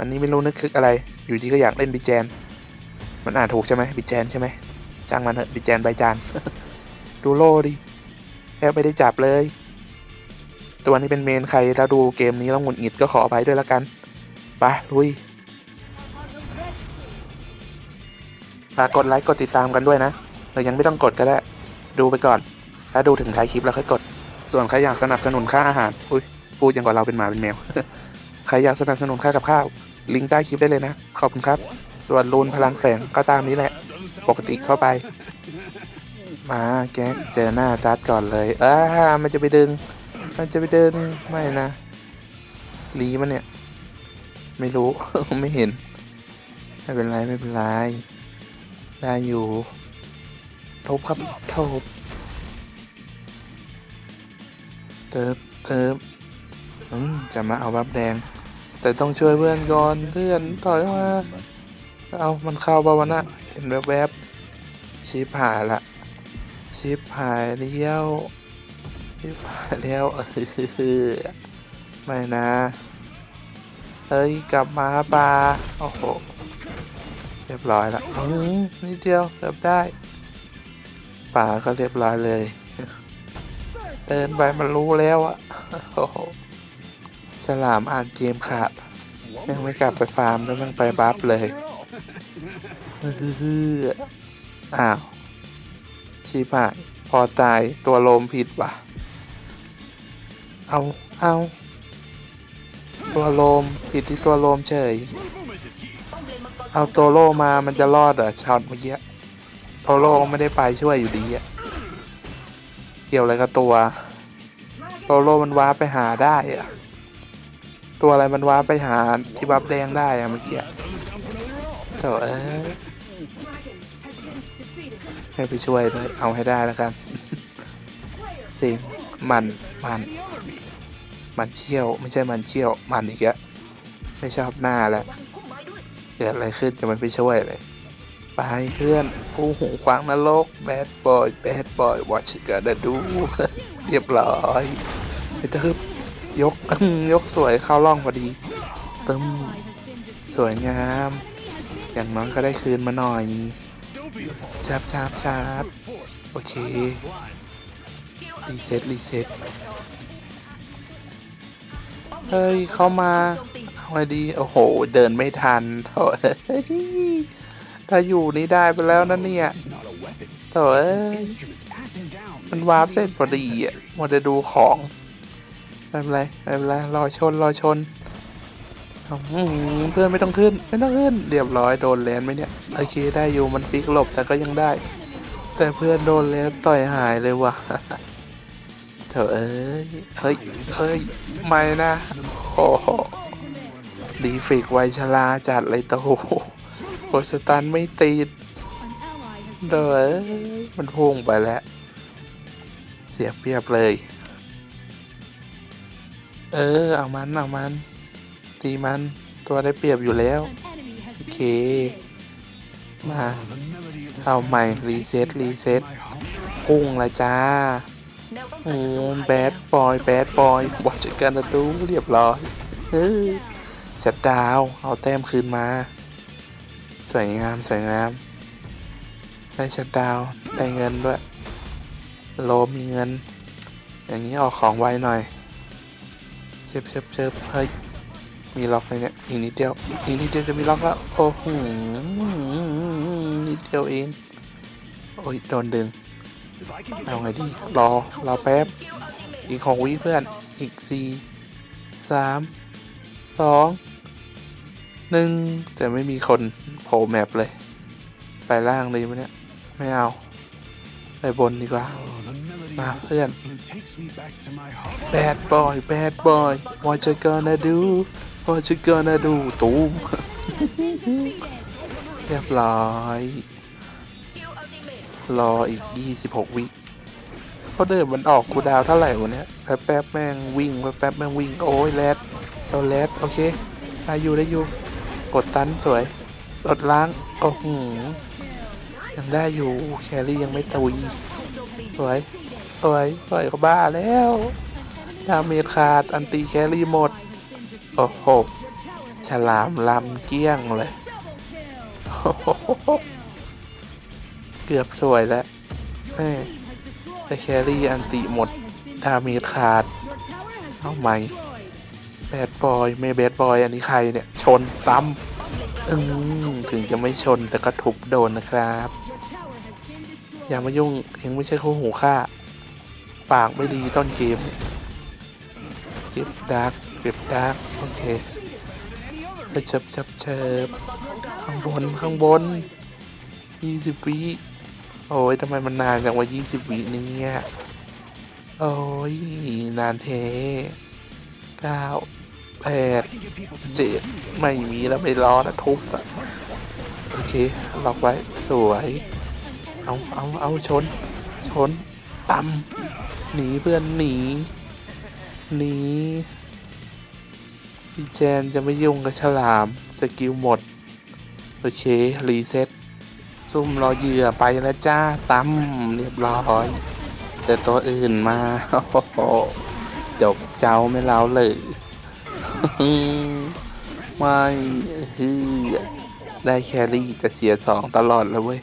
วันนี้ไม่รู้นึกคึกอะไร อยู่ดีก็อยากเล่นบิแจน มันอ่านถูกใช่ไหมบิแจนใช่ไหมจ้างมันเถอะบิแจนใบจาน ดูโล่ดิแทบไม่ได้จับเลย ตัวนี้เป็นเมนใครถ้าดูเกมนี้แล้วหงุดหงิดก็ขออภัยด้วยละกันไปลุยฝากกดไลค์กดติดตามกันด้วยนะหรือยังไม่ต้องกดก็ได้ ดูไปก่อน ถ้าดูถึงท้ายคลิปแล้วค่อยกด ส่วนใครอยากสนับสนุนค่าอาหาร อุ้ยพูดย่างกว่าเราเป็นหมาเป็นแมว ใครอยากสนับสนุนค่ากับข้าว ลิงก์ใต้คลิปได้เลยนะ ขอบคุณครับ ส่วนรูนพลังแสงก็ตามนี้แหละ ปกติเข้าไป มาแก๊กเจอหน้าซัดก่อนเลยอ้ามันจะไปดึง มันจะไปดึงไม่นะลีมันเนี่ย ไม่รู้ ไม่เห็น ไม่เป็นไรไม่เป็นไร ได้อยู่ทบครับทบเติบเติบอืมจะมาเอาบับแดง แต่ต้องช่วยเพื่อนก่อนเพื่อนถอยมาเอามันเข้าบาวนะเห็นแวบๆชิบหายละชิบหายเลี้ยวชิบหายแล้วเออไม่นะเฮ้ยกลับมาปลาโอ้โหเรียบร้อยละนิดเดียวเกือบได้ป่าก็เรียบร้อยเลย เดินไปมันรู้แล้วอะโอ้โห ฉลามอ่านเกมขาดยังไม่กลับไปฟาร์มแล้วมันไปบัฟเลยฮืออ้าว ชีพายพอตายตัวโลมผิดว่ะ เอาเอาตัวโลมผิดที่ตัวโลมเฉย เอาโตโร่มามันจะรอดเหรอช็อตเมื่อกี้โตโร่ไม่ได้ไปช่วยอยู่ดีอะเกี่ยวอะไรกับตัว โตโร่มันว้าไปหาได้อะ ตัวอะไรมันว้าร์ไปหาที่บัฟแดงได้อะเมื่อกี้โถเอ้ยให้ไปช่วยเลยเอาให้ได้แล้วกันสิมันมันมันเชี่ยว ไม่ใช่มันเชี่ยว มันอีกแล้วไม่ชอบหน้าแล้วเกิดอะไรขึ้นจะมันไปช่วยเลย ไปเพื่อนผู้หูขวางนรกแบดบอยแบดบอยวอชกันดู เรียบร้อยไปเติบ ยก ยกสวยเข้าร่องพอดี ตึมสวยงาม อย่างน้อยก็ได้คืนมาหน่อยชาบชาบชาบโอเค รีเซ็ตรีเซ็ตเฮ้ย เข้ามาเอาไงดี โอ้โห เดินไม่ทันโถเอ้ยถ้าอยู่นี่ได้ไปแล้วนะเนี่ยโถเอ้ยมันวาร์ปเสร็จพอดีอะมัวแต่ดูของ ไม่เป็นไรไม่เป็นไรรอชนรอชนเพื่อนไม่ต้องขึ้น ไม่ต้องขึ้น เรียบร้อยโดนแลนไหมเนี่ยโอเคได้อยู่มันฟิกหลบแต่ก็ยังได้ แต่เพื่อนโดนแลนต่อยหายเลยว่ะเถอะเอ้ยเฮ้ยเฮ้ยไม่นะโอ้โหดีฟิกไวชลาจัดเลยโตโคสตันไม่ติดเด้อเอ้ยมันพุ่งไปแล้ว เสียเปรียบเลย เออ เอามัน เอามัน ตีมัน ตัวได้เปรียบอยู่แล้ว โอเค มา เอาใหม่ รีเซ็ตรีเซ็ตพุ่งละจ้าโอ้แบดบอย แบดบอยวัดกันนะดูเรียบร้อยเออชัดดาวน์เอาแต้มคืนมา สวยงาม สวยงาม ได้ชัดดาวน์ได้เงินด้วย โลมีเงิน อย่างนี้ออกของไวหน่อย เชิบเชิบเชิบเฮ้ยมีล็อกเลยเนี่ยอีกนิดเดียวอีกนิดเดียวจะมีล็อกแล้วโอ้โหนิดเดียวเองโอ้ยโดนดึงเอาไงดีรอรอแป๊บอีกของวิเพื่อนอีกสี่สามสองหนึ่งแต่ไม่มีคนโผล่แมปเลย ไปล่างเลยมั้ยเนี่ย ไม่เอา ไปบนดีกว่า มาเพื่อน Bad boy bad boy what you gonna do what you gonna do ตูมเรียบร้อย รออีก 26 วิเขาเดินมันออกคูลดาวน์เท่าไหร่วะเนี้ยแป๊บแป๊บๆแม่งวิ่งแป๊บแป๊บๆแม่งวิ่ง โอ้ยแรดโดนแรดโอเคได้อยู่ได้อยู่ กดตันสวยกดล้าง โอ้โห ยังได้อยู่แครี่ยังไม่ตุยสวยสวยสวยก็บ้าแล้วดาเมจขาดอันตีแครี่หมด โอ้โหฉลามลำเกี้ยงเลยเกือบสวยแล้วแต่แครี่อันติหมดดาเมจขาด เอาไหมแบดบอยไม่แบดบอยอันนี้ใครเนี่ย ชนซ้ำอืมถึงจะไม่ชนแต่ก็ทุบโดนนะครับ อย่ามายุ่งเองไม่ใช่คู่หูค่าปากไม่ดีต้นเกมเก็บดาร์กเก็บดาร์กโอเคไปเชิบเชิบเชิบข้างบนข้างบนยี่สิบวิโอ้ยทำไมมันนานจังว่ายี่สิบวิเนี่ยโอ้ยนานเทเก้าแปดเจ็ดไม่มีแล้วไม่รอนะทุบอะโอเคล็อกไว้สวย เอาเอาเอาชน ชนตำหนีเพื่อนหนี หนีพี่แจนจะไม่ยุ่งกับฉลาม สกิลหมด โอเค รีเซ็ตซุ่มรอเหยื่อไปแล้วจ้าตั้มเรียบร้อย แต่ตัวอื่นมา จบเจ้าไม่เล้าเลยไม่ได้แครี่แต่เสียสองตลอดเลยเว้ย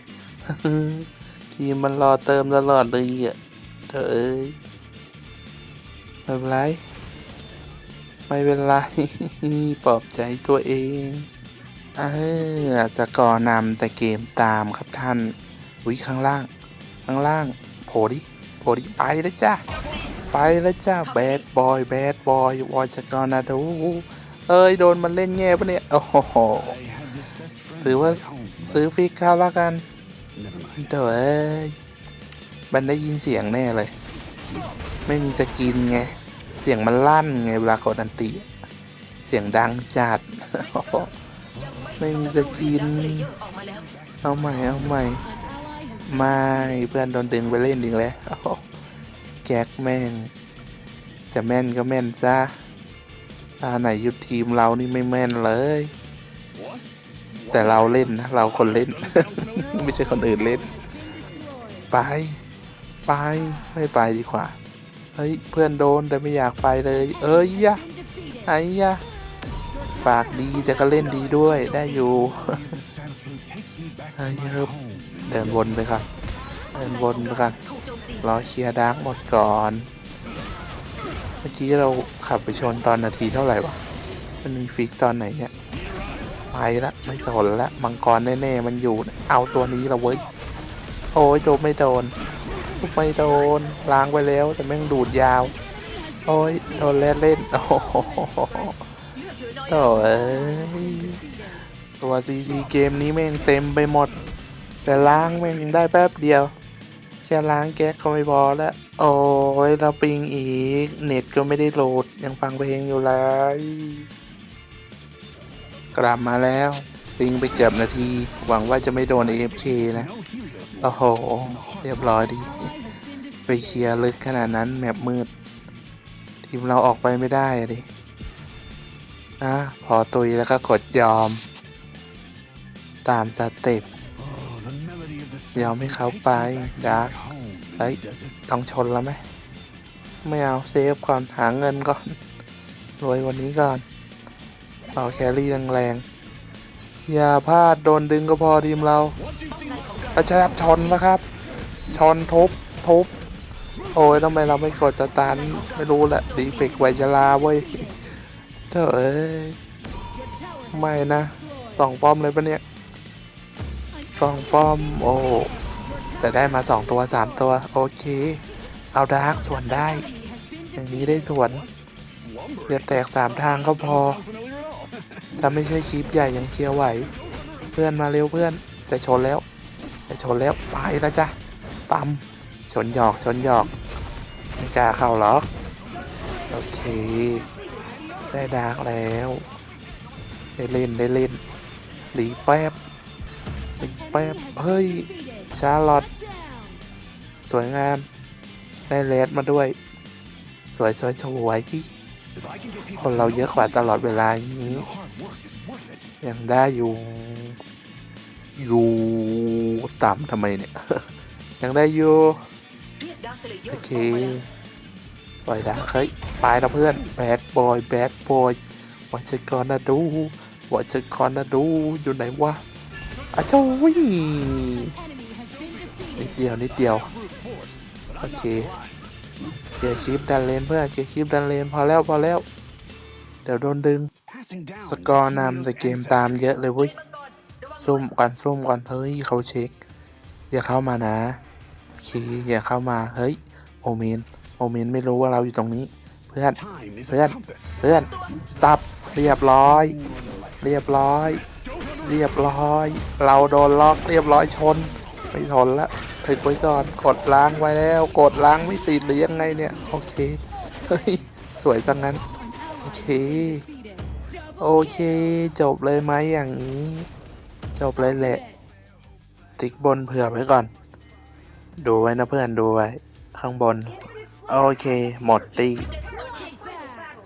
ทีมมันรอเติมตลอดเลยอะเธอเอ้ยไม่เป็นไร ไม่เป็นไร ปลอบใจตัวเองเออจะก่อนำแต่เกมตามครับท่านวิข้างล่าง ข้างล่างโผล่ดิโผล่ดิไปแล้วจ้าไปแล้วจ้าแบดบอยแบดบอยวอจะกอนาดูเอ้ยโดนมันเล่นแง่ปะเนี่ย โอ้โหถือว่าซื้อฟิกเข้าแล้วกัน เดี๋ยวเอ้ยมันได้ยินเสียงแน่เลย ไม่มีสกินไง เสียงมันลั่นไงเวลากดอันติ เสียงดังจัด ไม่มีสกิน เอาใหม่เอาใหม่ ไม่เพื่อนโดนดึงไปเล่นดึงแล้วโอ้โหแก๊กแม่ง จะแม่นก็แม่นซะตาไหนยุดทีมเรานี่ไม่แม่นเลย แต่เราเล่นนะเราคนเล่น ไม่ใช่คนอื่นเล่น ไป ไปไม่ไปดีกว่า เฮ้ยเพื่อนโดนแต่ไม่อยากไปเลย เอ้ยยะไอ้ยะปากดีแต่ก็เล่นดีด้วยได้อยู่เฮ้ยเฮ้ยเดินวนไปครับเดินวนไปกันรอเคลียร์ดาร์กหมดก่อน เมื่อกี้เราขับไปชนตอนนาทีเท่าไหร่วะมันมีฟิกตอนไหนเนี่ย ไปละไม่สนละมังกรแน่ๆมันอยู่เอาตัวนี้ละเว้ยโอ้ยโดนไม่โดนไม่โดนล้างไปแล้วแต่แม่งดูดยาว โอ้ยโดนเล่นเล่นโอ้โหโอ้ยตัวซีซีเกมนี้แม่งเต็มไปหมด แต่ล้างแม่งยังได้แป๊บเดียวแค่ล้างแก๊กก็ไม่พอแล้ว โอ้ยเราปิงอีก เน็ตก็ไม่ได้โหลดยังฟังเพลงอยู่เลย กลับมาแล้วปิงไปเกือบนาที หวังว่าจะไม่โดน AFK นะ โอ้โห เรียบร้อยดี ไปเคลียร์ลึกขนาดนั้นแมปมืด ทีมเราออกไปไม่ได้อะดิอะพอตุยแล้วก็กดยอม ตามสเต็ปยอมให้เขาไปดาร์กเฮ้ยต้องชนแล้วไหม ไม่เอาเซฟก่อนหาเงินก่อน รวยวันนี้ก่อน เอาแครี่แรงๆอย่าพลาดโดนดึงก็พอทีมเราอาชรับชนแล้วครับชนทุบทุบโอ้ยทำไมเราไม่กดสตาร์ไม่รู้แหละดีเฟกไวจลาเว้ยเถอะไม่นะสองป้อมเลยปะเนี่ยสองป้อมโอ้แต่ได้มาสองตัวสามตัว โอเค เอาดาร์กส่วนได้ อย่างนี้ได้ส่วนอย่าแตกสามทางก็พอ ถ้าไม่ใช่คลิปใหญ่ยังเคลียร์ไหว เพื่อนมาเร็วเพื่อนจะชนแล้ว จะชนแล้วไปแล้วจ้ะปั๊มชนหยอกชนหยอกไม่กล้าเข้าหรอกโอเค ได้ดาร์กแล้ว ได้เล่นได้เล่นหลีแป๊บหลีแป๊บเฮ้ย ชาลอตสวยงาม ได้เลสมาด้วย สวยสวยสวยที่คนเราเยอะกว่าตลอดเวลาอย่างนี้ ยังได้อยู่ อยู่ต่ำทำไมเนี่ย ยังได้อยู่โอเคปล่อยดาเฮ้ยไปแล้วเพื่อนแบดบอยแบดบอยวันจะก่อนนะดูว่าจะคอนนะดูอยู่ไหนวะอ้าวเจ้าวิ่งนิดเดียวนิดเดียวโอเคเกียร์ชิปดันเลนเพื่อนเกียร์ชิปดันเลนพอแล้วพอแล้ว เดี๋ยวโดนดึง สกอร์นำแต่เกมตามเยอะเลยเว้ยซุ่มก่อนซุ่มก่อนเฮ้ยเขาเช็ค อย่าเข้ามานะโอเคอย่าเข้ามาเฮ้ยโอเมนโอเมนไม่รู้ว่าเราอยู่ตรงนี้ เพื่อนเพื่อนเพื่อนตับเรียบร้อย เรียบร้อย เรียบร้อย เราโดนล็อกเรียบร้อยชนไม่ทนละถึกไว้ก่อนกดล้างไว้แล้ว กดล้างไม่ติดหรือยังไงเนี่ย โอเค เฮ้ย สวยจังงั้น An ally has Okay. โอเค จบเลยไหมอย่างนี้ จบเลยแหละ ติ๊กบนเผื่อไว้ก่อน ดูไว้นะเพื่อนดูไว้ ข้างบน โอเค หมดตี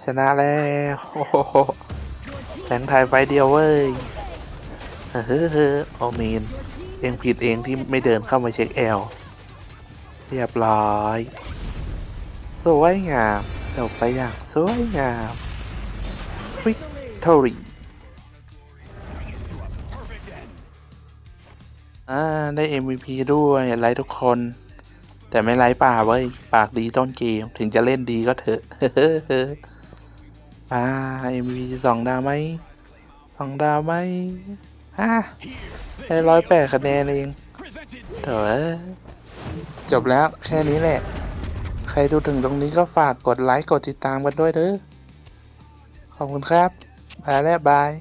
ชนะแล้วโอ้โหแข่งไทยไฟเดียวเว้ยเฮ้เฮ้อเฮ้อโอเมนเองผิดเองที่ไม่เดินเข้ามาเช็คแอล เรียบร้อย สวยงาม จบไปอย่างสวยงาม วิกตอรี่อ่า ได้ MVP ด้วยไลค์ทุกคน แต่ไม่ไลค์ป่าเว้ย ปากดีต้นเกม ถึงจะเล่นดีก็เถอะอ่า MVP สองดาวไหมสองดาวไหมฮ่าได้ร้อยแปดคะแนนเองเถอะจบแล้วแค่นี้แหละ ใครดูถึงตรงนี้ก็ฝากกดไลค์ กดติดตามกันด้วยเด้อขอบคุณครับ ไปแล้วบาย